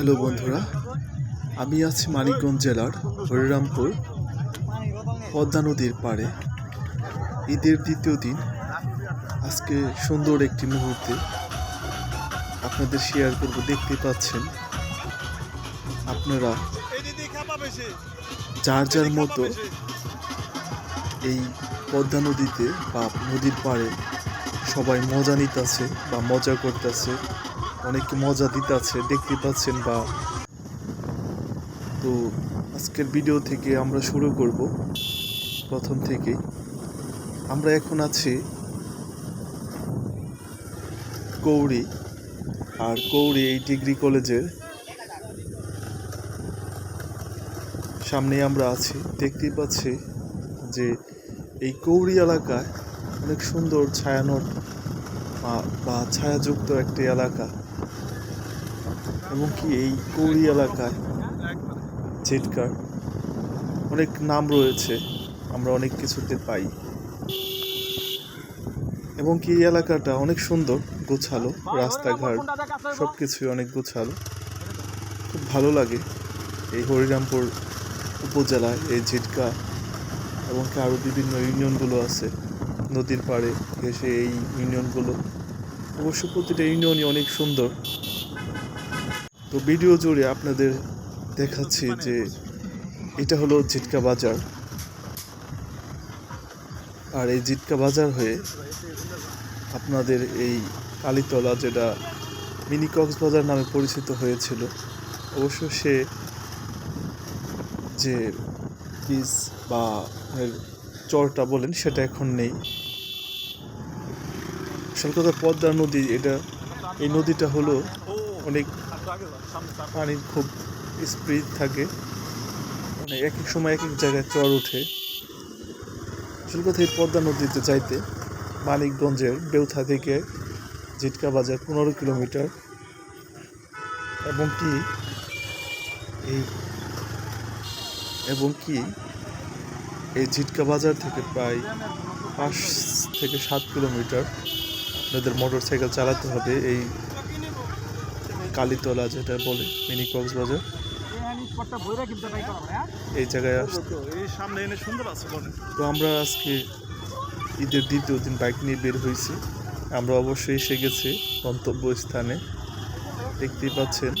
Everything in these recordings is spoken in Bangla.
হ্যালো বন্ধুরা, আমি আছি মানিকগঞ্জ জেলার হরিরামপুর, পদ্মা নদীর পাড়ে। ঈদের দ্বিতীয় দিন। আজকে সুন্দর একটি মুহূর্তে আপনাদের শেয়ার করব। দেখতে পাচ্ছেন, আপনারা যার যার মতো এই পদ্মা নদীতে বা নদীর পাড়ে সবাই মজা নিতেছে বা মজা করতেছে। অনেকে মজা দিতে আছে, দেখতে পাচ্ছেন বা। তো আজকের ভিডিও থেকে আমরা শুরু করব, প্রথম থেকে। আমরা এখন আছি কৌড়ি, আর কৌড়ি এই ডিগ্রি কলেজের সামনে আমরা আছি। দেখতেই পাচ্ছি যে এই কৌড়ি এলাকায় অনেক সুন্দর ছায়ানট বা ছায়াযুক্ত একটি এলাকা। এবং কি এই কৌড়ি এলাকায় জেটকার অনেক নাম রয়েছে, আমরা অনেক কিছুতে পাই। এবং কি এই এলাকাটা অনেক সুন্দর, গোছালো রাস্তাঘাট সব কিছুই অনেক গোছালো। খুব ভালো লাগে এই হরিরামপুর উপজেলায় এই ঝিটকা। এবং কি আরও বিভিন্ন ইউনিয়নগুলো আছে, নদীর পাড়ে ঘেসে এই ইউনিয়নগুলো। অবশ্য প্রতিটা ইউনিয়নই অনেক সুন্দর। তো ভিডিও জুড়ে আপনাদের দেখাচ্ছি যে এটা হলো জিটকা বাজার। আর এই জিটকা বাজার হয়ে আপনাদের এই কালীতলা যেটা মিনি কক্সবাজার নামে পরিচিত হয়েছিল অবশ্য সে যে পিস বা চরটা বলেন সেটা এখন নেই। আসল কথা পদ্মা নদী এটা এই নদীটা হলো অনেক পানির খুব স্পিড থাকে। মানে এক এক সময় এক এক জায়গায় চর ওঠে। আসল এই পদ্মা নদীতে যাইতে মানিকগঞ্জের বেউথা থেকে জিটকা বাজার পনেরো কিলোমিটার এবং কি এই এবং কি এই ঝিটকা বাজার থেকে প্রায় পাঁচ থেকে সাত কিলোমিটার আপনাদের মোটর সাইকেল চালাতে হবে এই কালীতলা যেটা বলে, মিনি কক্সবাজার এই জায়গায় সামনে এনে সুন্দর আছে তো আমরা আজকে ঈদের দ্বিতীয় দিন বাইক নিয়ে বের হয়েছি। আমরা অবশ্যই এসে গেছি গন্তব্য স্থানে দেখতেই পাচ্ছেন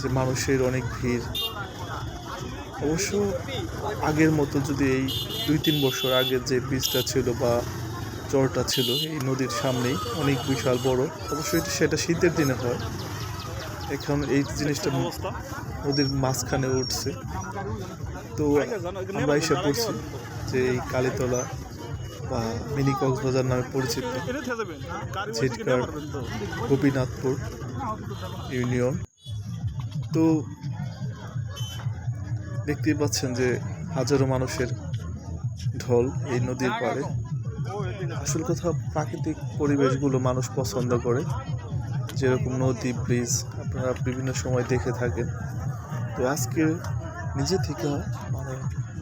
যে মানুষের অনেক ভিড়। অবশ্য আগের মতো যদি এই দুই তিন বছর আগের যে ব্রিজটা ছিল বা চরটা ছিল, এই নদীর সামনেই অনেক বিশাল বড়। অবশ্যই সেটা শীতের দিনে হয়। এখন এই জিনিসটা নদীর মাঝখানে উঠছে। তো আমরা এসে পড়ছি যে এই কালীতলা বা মিনি কক্সবাজার নামে পরিচিত তো গোপীনাথপুর ইউনিয়ন। তো দেখতেই পাচ্ছেন যে হাজারো মানুষের ঢল এই নদীর পাড়ে। আসল কথা প্রাকৃতিক পরিবেশগুলো মানুষ পছন্দ করে। যেরকম নদী, ব্রিজ আপনারা বিভিন্ন সময় দেখে থাকেন। তো আজকে নিজে থেকে মানে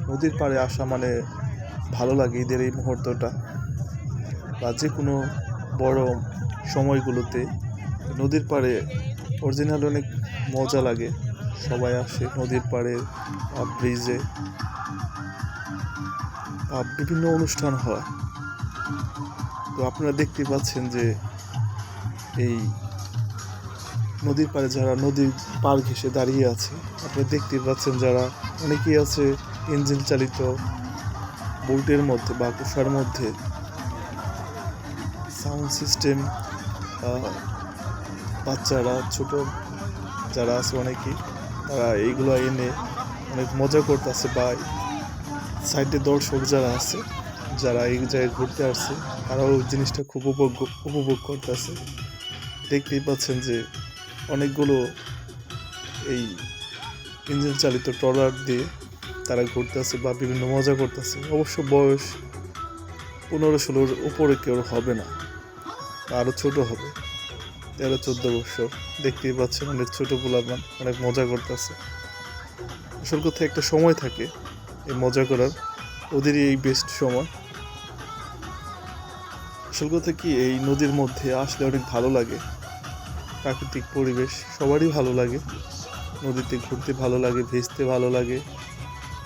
নদীর পাড়ে আসা মানে ভালো লাগে ঈদের এই মুহূর্তটা বা যে কোনো বড় সময়গুলোতে। নদীর পাড়ে অরিজিনাল অনেক মজা লাগে, সবাই আসে নদীর পাড়ে বা ব্রিজে বা বিভিন্ন অনুষ্ঠান হয়। তো আপনারা দেখতে পাচ্ছেন যে এই নদীর পাড়ে যারা নদীর পার ঘেসে দাঁড়িয়ে আছে, আপনারা দেখতে পাচ্ছেন যারা অনেকেই আছে ইঞ্জিন চালিত বোল্টের মধ্যে বা কুষার মধ্যে। সাউন্ড সিস্টেম বাচ্চারা, ছোট যারা আছে অনেকেই, তারা এইগুলো এনে অনেক মজা করতেছে বা সাইডে দর্শক যারা আছে, যারা এই জায়গায় ঘুরতে আসছে, তারাও জিনিসটা খুব উপভোগ উপভোগ করতেছে। দেখতেই পাচ্ছেন যে অনেকগুলো এই ইঞ্জিন চালিত ট্রলার দিয়ে তারা ঘুরতেছে বা বিভিন্ন মজা করতেছে। অবশ্য বয়স পনেরো ষোলোর উপরে কেউ হবে না আরও ছোট হবে। তেরো, চোদ্দ বছর, দেখতেই পাচ্ছেন অনেক ছোটো পোলাপান, অনেক মজা করতেছে। আসল কথা একটা সময় থাকে এই মজা করার ওদেরই এই বেস্ট সময়। আসল কথা কি, এই নদীর মধ্যে আসলে অনেক ভালো লাগে। প্রাকৃতিক পরিবেশ, সবারই ভালো লাগে। নদীতে ঘুরতে ভালো লাগে ভেসতে ভালো লাগে,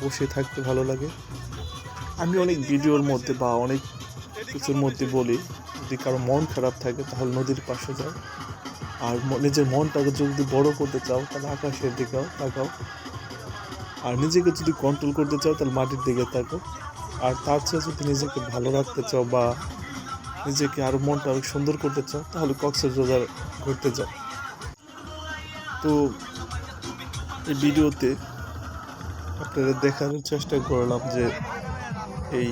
বসে থাকতে ভালো লাগে। আমি অনেক ভিডিওর মধ্যে বা অনেক কিছুর মধ্যে বলি, যদি কারও মন খারাপ থাকে তাহলে নদীর পাশে যাও। আর নিজের মনটাকে যদি বড় করতে চাও তাহলে আকাশের দিকেও তাকাও। আর নিজেকে যদি কন্ট্রোল করতে চাও তাহলে মাটির দিকে তাকাও। আর তার চেয়ে যদি নিজেকে ভালো রাখতে চাও বা নিজেকে আরও মনটা আরও সুন্দর করতে চাও, তাহলে কক্সের কক্সবাজার ঘুরতে যাও। তো এই ভিডিওতে আপনাদের দেখানোর চেষ্টা করলাম যে এই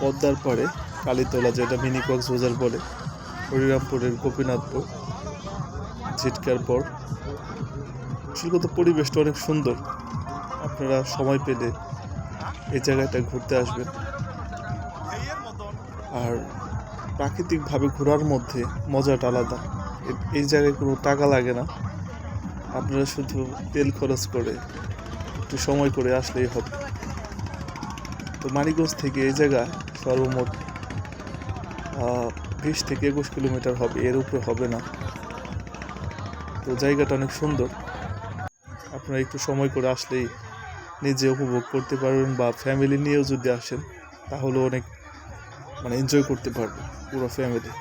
পদ্মার পাড়ে কালীতলা যেটা মিনি কক্স কক্সবাজার বলে, হরিরামপুরের গোপীনাথপুর, ঝিটকার পর কথা পরিবেশটা অনেক সুন্দর। আপনারা সময় পেলে এই জায়গাটা ঘুরতে আসবেন। আর প্রাকৃতিকভাবে ঘোরার মধ্যে মজাটা আলাদা। এই জায়গায় কোনো টাকা লাগে না। আপনারা শুধু তেল খরচ করে, একটু সময় করে আসলেই হবে। তো মানিকগঞ্জ থেকে এই জায়গা সর্বমোট বিশ থেকে একুশ কিলোমিটার হবে, এর উপরে হবে না। তো জায়গাটা অনেক সুন্দর। আপনারা একটু সময় করে আসলেই নিজে উপভোগ করতে পারবেন বা ফ্যামিলি নিয়েও যদি আসেন তাহলে অনেক মানে এনজয় করতে পারবে পুরো ফ্যামিলি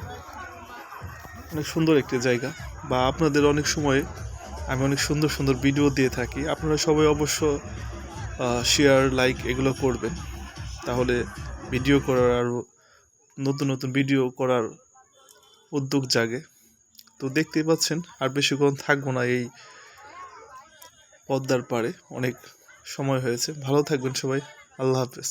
অনেক সুন্দর একটি জায়গা বা আপনাদের অনেক সময় আমি অনেক সুন্দর সুন্দর ভিডিও দিয়ে থাকি। আপনারা সবাই অবশ্য শেয়ার লাইক এগুলো করবেন। তাহলে ভিডিও করার আরও নতুন নতুন ভিডিও করার উদ্যোগ জাগে। তো দেখতেই পাচ্ছেন, আর বেশিক্ষণ থাকব না এই পদ্মার পাড়ে। অনেক সময় হয়েছে। ভালো থাকবেন সবাই। আল্লাহ হাফেজ।